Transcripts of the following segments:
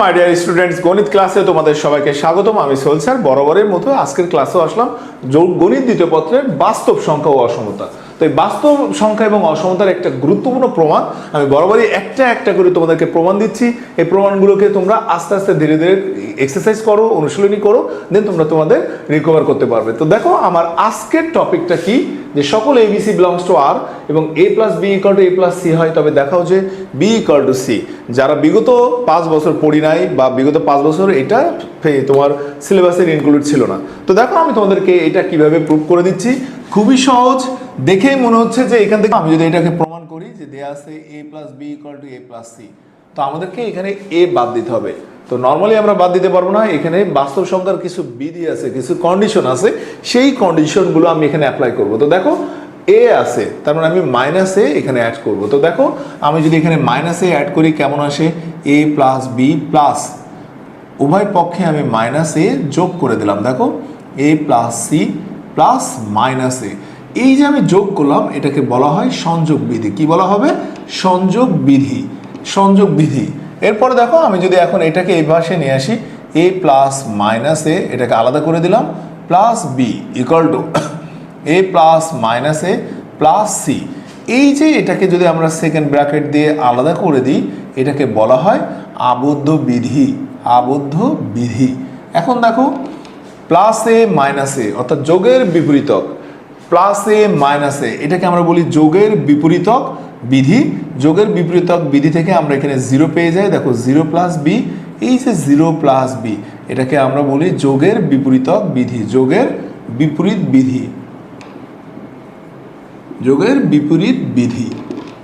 My dear students গণিত ক্লাসে তোমাদের সবাইকে স্বাগতম। আমি সোহেল স্যার। বরাবরের মতো আজকের ক্লাসেও আসলাম। গণিত দ্বিতীয় পত্রের বাস্তব সংখ্যা ও অসমতা। তো এই বাস্তব সংখ্যা এবং অসমতার একটা গুরুত্বপূর্ণ প্রমাণ আমি বরাবরই একটা একটা করে তোমাদেরকে প্রমাণ দিচ্ছি। এই প্রমাণগুলোকে তোমরা আস্তে আস্তে ধীরে ধীরে এক্সারসাইজ করো, অনুশীলনী করো দেন তোমরা তোমাদের রিকভার করতে পারবে। তো দেখো, আমার আজকের টপিকটা কি? যে সকল এবিসি বিলংস টু আর এবং A plus B equal to A plus C হয়, তবে দেখাও যে বি ইকাল টু সি যারা বিগত পাঁচ বছর পড়ি নাই বা বিগত পাঁচ বছর এটা তোমার সিলেবাসের ইনক্লুড ছিল না। তো দেখো, আমি তোমাদেরকে এটা কীভাবে প্রুভ করে দিচ্ছি। খুবই সহজ। দেখেই মনে হচ্ছে যে এখান থেকে আমি যদি এটাকে প্রমাণ করি যে দেয়া আছে A plus B equal to A plus C তো আমাদেরকে এখানে এ বাদ দিতে হবে। তো নর্মালি আমরা বাদ দিতে পারব না। এখানে বাস্তব সংখ্যার কিছু বিধি আছে, কিছু কন্ডিশন আছে। সেই কন্ডিশনগুলো আমি এখানে অ্যাপ্লাই করব। তো দেখো এ আছে, তার মানে আমি মাইনাস এ এখানে অ্যাড করব। তো দেখো, আমি যদি এখানে মাইনাস এ অ্যাড করি, কেমন আসে? এ প্লাস বি প্লাস উভয় পক্ষে আমি মাইনাস এ যোগ করে দিলাম। দেখো A plus C plus minus A এই যে আমি যোগ করলাম, এটাকে বলা হয় সংযোগ বিধি। কি বলা হবে? সংযোগ বিধি। সংযোগ বিধি। এরপরে দেখো, আমি যদি এখন এটাকে এই পাশে নিয়ে আসি এ প্লাস মাইনাস এ এটাকে আলাদা করে দিলাম plus B equal to A plus minus A plus C এই যে এটাকে যদি আমরা সেকেন্ড ব্র্যাকেট দিয়ে আলাদা করে দিই, এটাকে বলা হয় আবদ্ধ বিধি। আবদ্ধ বিধি। এখন দেখো প্লাস এ মাইনাস এ অর্থাৎ যোগের বিপরীতক প্লাস এ মাইনাস এ এটাকে আমরা বলি যোগের বিপরীতক বিধি। যোগের বিপরীতক বিধি থেকে আমরা এখানে জিরো পেয়ে যাই। দেখো জিরো প্লাস বি এই যে জিরো প্লাস বি এটাকে আমরা বলি যোগের বিপরীতক বিধি, যোগের বিপরীত বিধি। যোগের বিপরীত বিধি।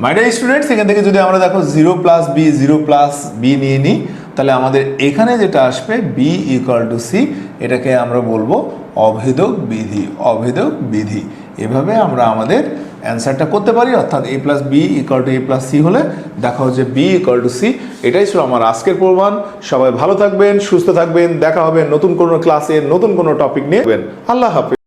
মাইডিয়ার স্টুডেন্টস এখান থেকে যদি আমরা দেখো zero plus B zero plus B নিয়ে নিই তাহলে আমাদের এখানে যেটা আসবে বি ইকুয়াল টু সি এটাকে আমরা বলব অভেদক বিধি অভেদক বিধি। এভাবে আমরা আমাদের অ্যান্সারটা করতে পারি, অর্থাৎ A plus B equal to A plus C হলে দেখা হচ্ছে বি ইকুয়াল টু সি এটাই ছিল আমার আজকের প্রমাণ। সবাই ভালো থাকবেন, সুস্থ থাকবেন, দেখা হবে নতুন কোনো ক্লাসে নতুন কোনো টপিক নিয়ে। আল্লাহ হাফিজ।